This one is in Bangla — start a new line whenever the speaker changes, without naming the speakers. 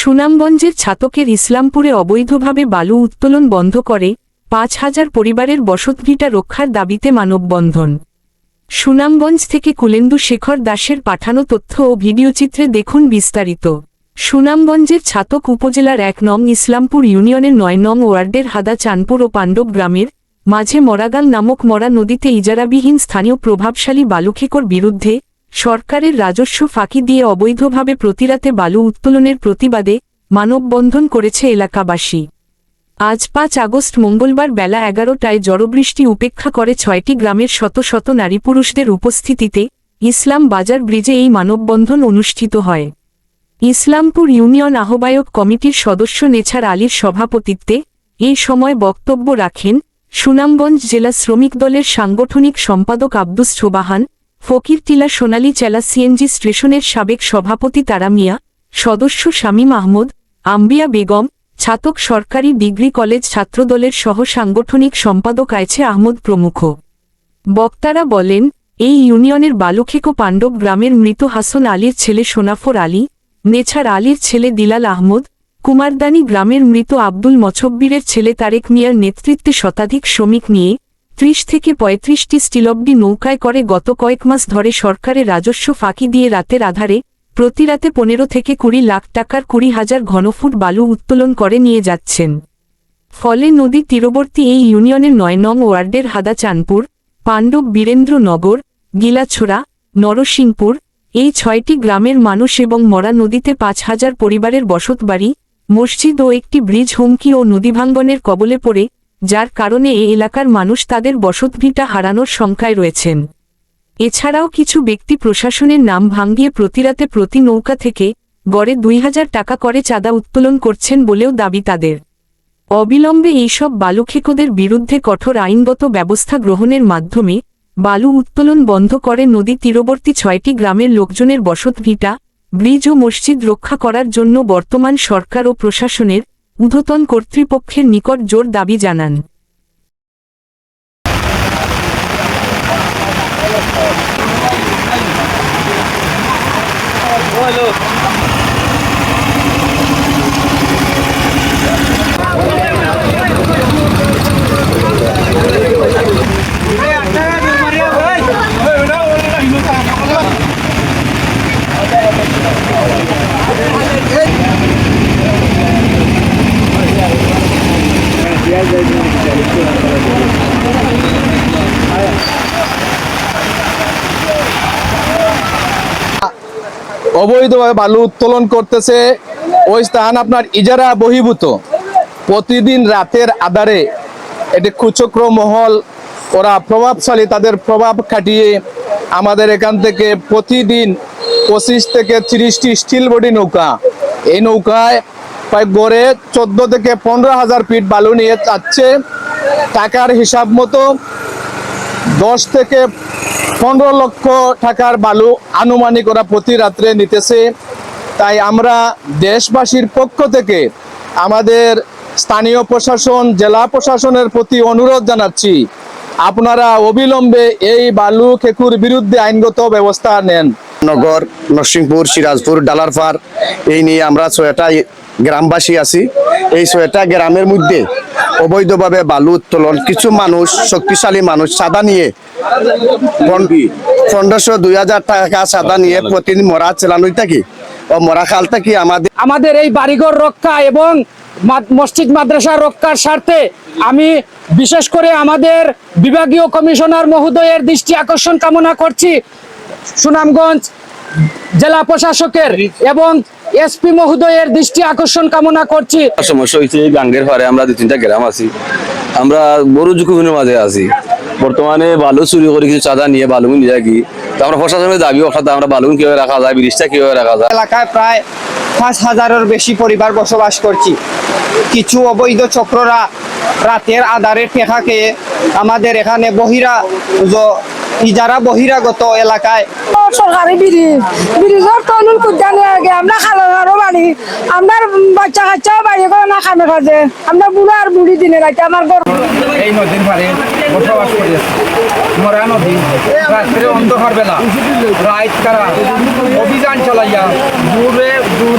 সুনামগঞ্জের ছাতকের ইসলামপুরে অবৈধভাবে বালু উত্তোলন বন্ধ করে পাঁচ হাজার পরিবারের বসতভিটা রক্ষার দাবিতে মানববন্ধন। সুনামগঞ্জ থেকে কুলেন্দু শেখর দাসের পাঠানো তথ্য ও ভিডিওচিত্রে দেখুন বিস্তারিত। সুনামগঞ্জের ছাতক উপজেলার এক নং ইসলামপুর ইউনিয়নের নয় নং ওয়ার্ডের হাদা চানপুর ও পাণ্ডব গ্রামের মাঝে মরাগাল নামক মরা নদীতে ইজারাবিহীন স্থানীয় প্রভাবশালী বালুখেকর বিরুদ্ধে সরকারের রাজস্ব ফাঁকি দিয়ে অবৈধভাবে প্রতিরাতে বালু উত্তোলনের প্রতিবাদে মানববন্ধন করেছে এলাকাবাসী। আজ পাঁচ আগস্ট মঙ্গলবার বেলা এগারোটায় জড়বৃষ্টি উপেক্ষা করে ছয়টি গ্রামের শত শত নারী পুরুষদের উপস্থিতিতে ইসলাম বাজার ব্রিজে এই মানববন্ধন অনুষ্ঠিত হয়। ইসলামপুর ইউনিয়ন আহ্বায়ক কমিটির সদস্য নেছার আলীর সভাপতিত্বে এই সময় বক্তব্য রাখেন সুনামগঞ্জ জেলা শ্রমিক দলের সাংগঠনিক সম্পাদক আব্দুস ছোবাহান ফকিরটিলা সোনালী চেলা সিএনজি স্টেশনের সাবেক সভাপতি তারা মিয়া, সদস্য শামীম আহমদ, আম্বিয়া বেগম, ছাতক সরকারি ডিগ্রি কলেজ ছাত্রদলের সহ সাংগঠনিক সম্পাদক আয়ছে আহমদ প্রমুখ। বক্তারা বলেন, এই ইউনিয়নের বালুখেকো পাণ্ডব গ্রামের মৃত হাসন আলীর ছেলে সোনাফর আলী, নেছার আলীর ছেলে দিলাল আহমদ, কুমারদানি গ্রামের মৃত আব্দুল মছব্বিরের ছেলে তারেক মিয়ার নেতৃত্বে শতাধিক শ্রমিক নিয়ে ত্রিশ থেকে পঁয়ত্রিশটি স্টিলব্ডি নৌকায় করে গত কয়েক মাস ধরে সরকারের রাজস্ব ফাঁকি দিয়ে রাতের আধারে প্রতি রাতে পনেরো থেকে কুড়ি লাখ টাকার কুড়ি হাজার ঘনফুট বালু উত্তোলন করে নিয়ে যাচ্ছেন। ফলে নদী তীরবর্তী এই ইউনিয়নের নয় নং ওয়ার্ডের হাদা চানপুর পাণ্ডব বীরেন্দ্রনগর, গিলাছড়া, নরসিংপুর, এই ছয়টি গ্রামের মানুষ এবং মরা নদীতে পাঁচ হাজার পরিবারের বসতবাড়ি, মসজিদ ও একটি ব্রিজ হুমকি ও নদীভাঙ্গনের কবলে পড়ে যার কারণে এ এলাকার মানুষ তাদের বসতভিটা হারানোর শঙ্কায় রয়েছেন। এছাড়াও কিছু ব্যক্তি প্রশাসনের নাম ভাঙ্গিয়ে প্রতিরাতে প্রতি নৌকা থেকে গড়ে দুই হাজার টাকা করে চাঁদা উত্তোলন করছেন বলেও দাবি তাদের। অবিলম্বে এইসব বালুখেকোদের বিরুদ্ধে কঠোর আইনগত ব্যবস্থা গ্রহণের মাধ্যমে বালু উত্তোলন বন্ধ করে নদী তীরবর্তী ছয়টি গ্রামের লোকজনের বসতভিটা, ব্রিজ ও মসজিদ রক্ষা করার জন্য বর্তমান সরকার ও প্রশাসনের ঊর্ধ্বতন কর্তৃপক্ষের নিকট জোর দাবি জানান।
অবৈধভাবে বালু উত্তোলন করতেছে ওই স্থান আপনার ইজারা বহির্ভূত। প্রতিদিন রাতের আধারে এটি কুচক্র মহল, ওরা প্রভাবশালী, তাদের প্রভাব খাটিয়ে আমাদের এখান থেকে প্রতিদিন পঁচিশ থেকে তিরিশটি স্টিল বডি নৌকা। এই নৌকায় প্রায় গড়ে চোদ্দ থেকে পনেরো হাজার ফিট বালু নিয়ে যাচ্ছে। টাকার হিসাব মতো দশ থেকে পনেরো লক্ষ টাকার বালু আনুমানিক ওরা প্রতি রাত্রে নিতেছে। তাই আমরা দেশবাসীর পক্ষ থেকে আমাদের স্থানীয় প্রশাসন, জেলা প্রশাসনের প্রতি অনুরোধ জানাচ্ছি, আপনারা অবিলম্বে এই বালু খেকুর বিরুদ্ধে আইনগত ব্যবস্থা নেন।
নগর, নরসিংপুর, সিরাজপুর, ডালারপাড়, এই নিয়ে আমরা ছয়টা গ্রামবাসী আছি। এই ছয়টা গ্রামের মধ্যে অবৈধভাবে বালু উত্তোলন, কিছু মানুষ, শক্তিশালী মানুষ সাদা নিয়ে পনেরোশো দুই হাজার টাকা সাদা নিয়ে প্রতিদিন মরা চালানোই থাকি। ও মরা খাল থাকি আমাদের
আমাদের এই বাড়িঘর রক্ষা এবং মসজিদ মাদ্রাসা রক্ষার স্বার্থে আমি বিশেষ করে আমাদের বিভাগীয় কমিশনার মহোদয়ের দৃষ্টি আকর্ষণ কামনা করছি। সুনামগঞ্জ জেলা প্রশাসকের এবং এসপি মহোদয়ের দৃষ্টি আকর্ষণ কামনা করছি।
সমস্যা হয়েছে গাঙ্গের পারে আমরা দু তিনটা গ্রাম আছি। আমরা বড় ঝুঁকিপূর্ণের মাঝে আছি। বর্তমানে বালু চুরি করে কিছু চাঁদা নিয়ে বালু নিয়ে যাকি তো আমরা প্রশাসনের দাবি অর্থাৎ আমরা বালু কীভাবে রাখা যায় ব্রিজটা কীভাবে রাখা যায়?
এলাকায় প্রায় পাঁচ হাজারের বেশি পরিবার বসবাস করছি। কিছু অবৈধ চক্ররা রাতের আধারে টেকা খেয়ে আমাদের এখানে বহিরা ইজারা বহিরাগত এলাকায়।
সরকারি ব্রিজ ব্রিজের তনুল কুদানে আগে আমরা খালারও বাড়ি। আমার বাচ্চা কাচ্চাও বাড়ি করে না খামে খাজে আমরা বুড়ো আর বুড়ি দিনে রাখি আমার গর
এই নদীর পারে বসবাস করে মরা নদী রাত্রে অন্ধকার বেলা। রাত কারা অভিযান চালাইয়া দূরে দূর